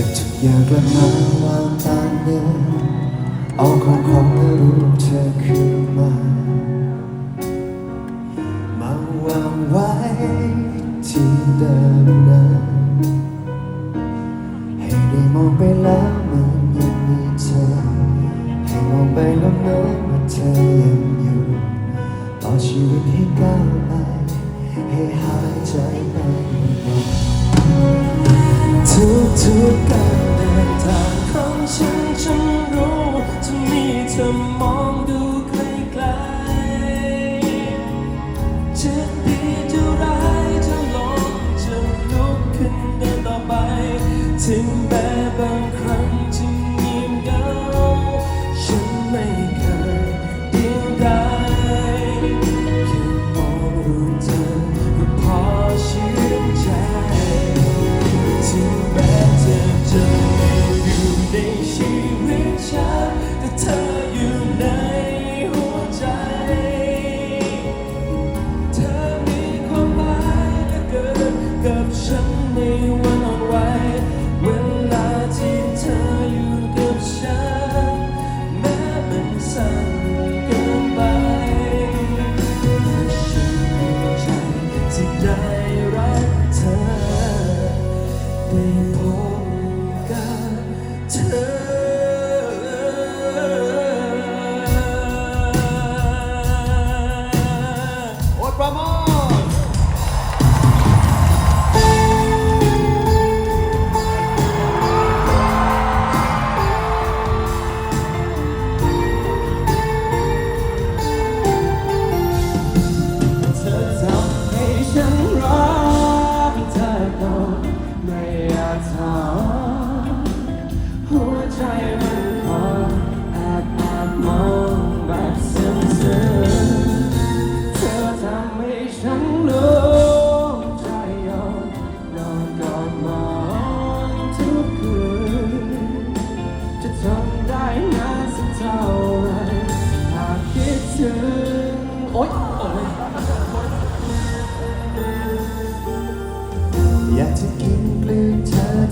ก็บทุกอย่างกลับมาวางตามเดิมเอาของของไม่รู้เธอคือมามาวางไว้ที่เดิมนั้นให้ได้มองไปแล้วมันยังมีเธอ ให้มองไปแล้วเหมือนว่าเธอยังอยู่ต่อชีวิต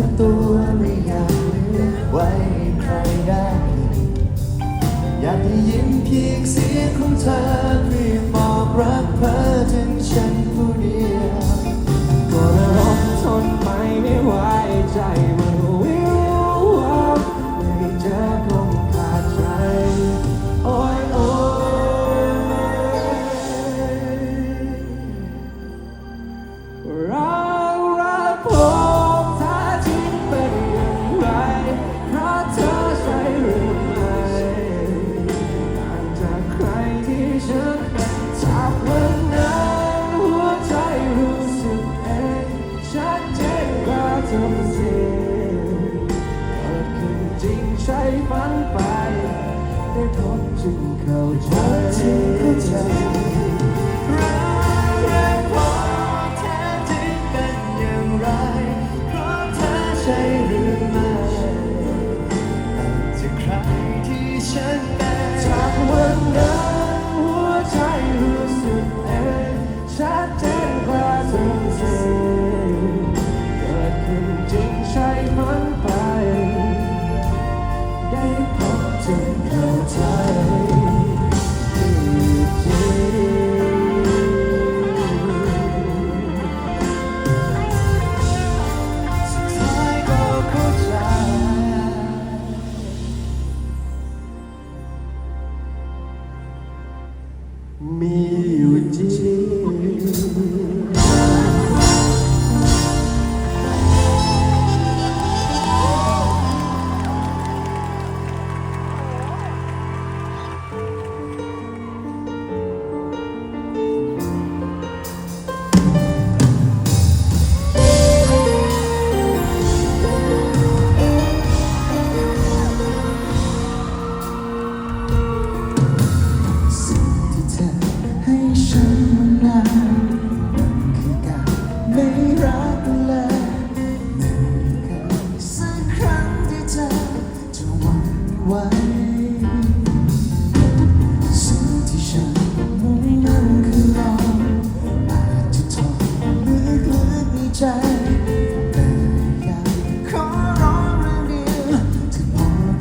สักตัวไม่อยากเหลือไว้ใครได้ อยากได้ยินเพียงเสียงของเธอ ธำเสียเกิดขึ้จริงใช่ฝันไป ได้พบจึงเข้าใจ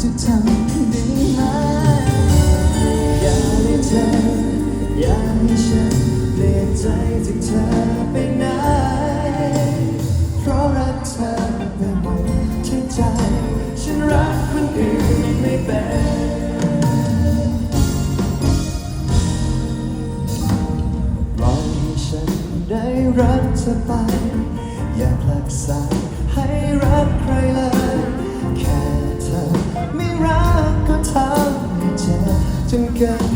ได้อยาให้เธออยาให้ฉันเปลี่ยนใจจากเธอไปไหน เพราะรักเธอเปหมดใจ ฉันรักคนอื่นไม่เป็นปล่อยให้ฉันได้รักเธอไป อย่าพลักสายให้รักใครเลย Captain Cat.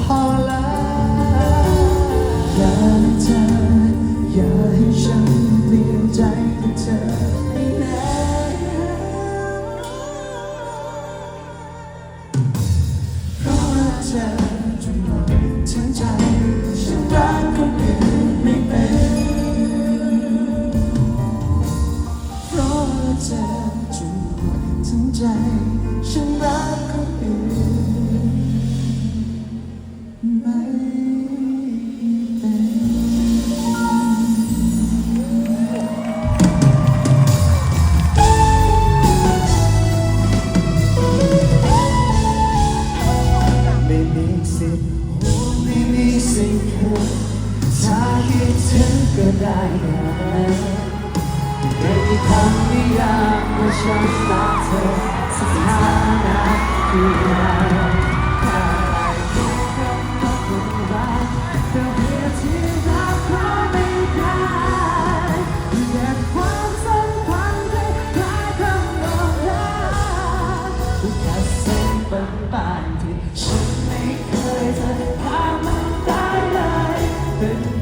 Amen.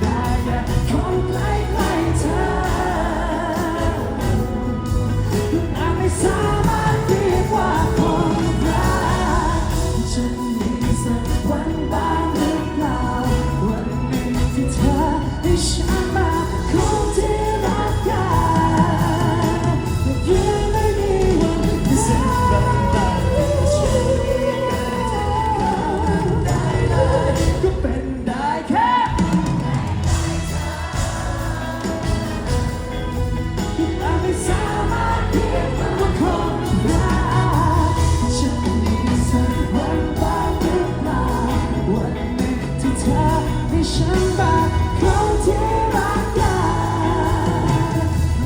ฉันบ้างคนที่รักกัน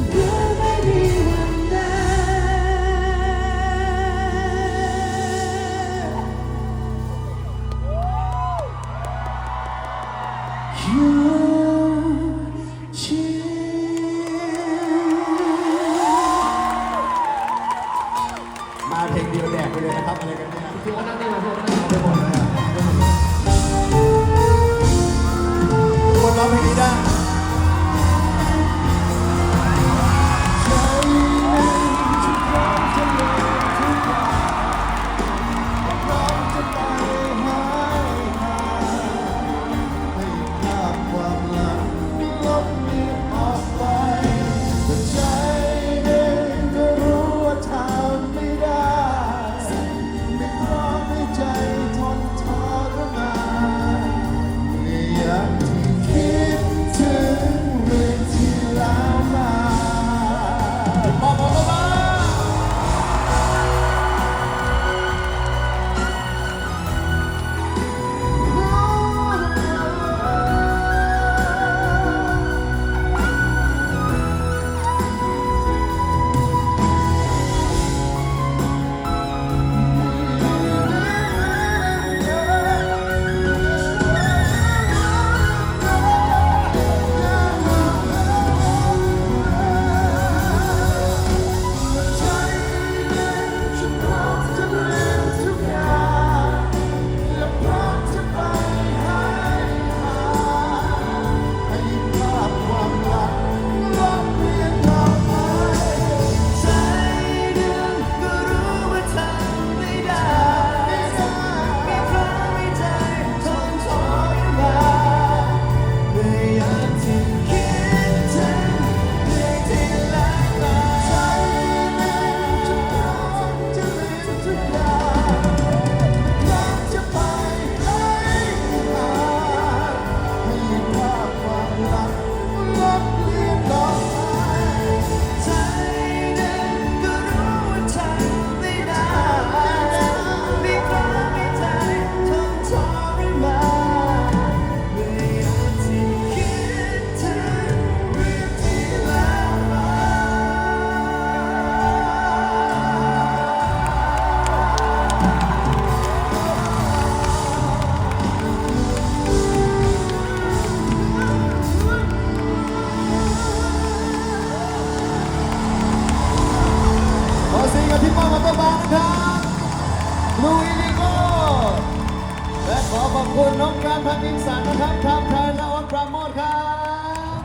หรืไม่มีวันนั้ยู่ที่ มาเพลงเดียวแดกไปเลยนะครับอะไรกันเนี่ย คุณน้องการพันนิสันนะครับครับไทยและออนปราโมทครับ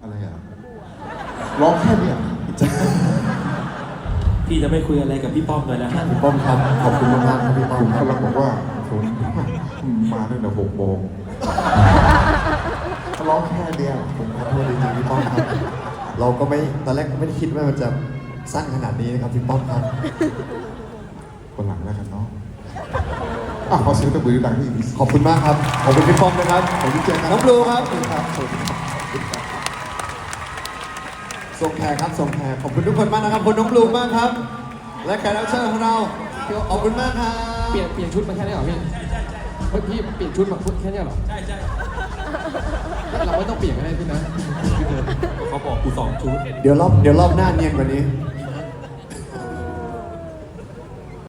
อะไรอะ ร้องแค่เนี้ยพี่จะไม่คุยอะไรกับพี่ป้อมเลยนะฮะพี่ป้อมครับ ขอบคุณมากๆครับพี่ป้อมเขารักบอกว่าสนมาตั้งแต่หกโมงร้องแค่เดียวผมขอโทษจริงๆพี่ป้อมครับ เราก็ไม่ตอนแรกก็ไม่ได้คิดว่ามันจะสั้นขนาดนี้นะครับพี่ป้อมครับคนหลังแล้วกันเนาะอะขอเสียงตะบือดังที่อีกขอบคุณมากครับ ขอบคุณพี่ป้อมนะครับผมที่เจอกันน้องบลูครับครับสวัสดีครับส่งแขกครับส่งแขกขอบคุณทุกคนมากนะครับขอบคุณน้องบลูมากครับ และแขกรับเชิญของเราขอบคุณมากครับเปลี่ยนเปลี่ยนชุดมาแค่นี้เหรอพี่เฮ้ยพี่เปลี่ยนชุดมาแค่นี้เหรอใช่ใช่เราไม่ต้องเปลี่ยนก็ได้พี่นะ เขาบอกกูสองชุด เดี๋ยวรอบเดี๋ยวรอบหน้าเนียนกว่านี้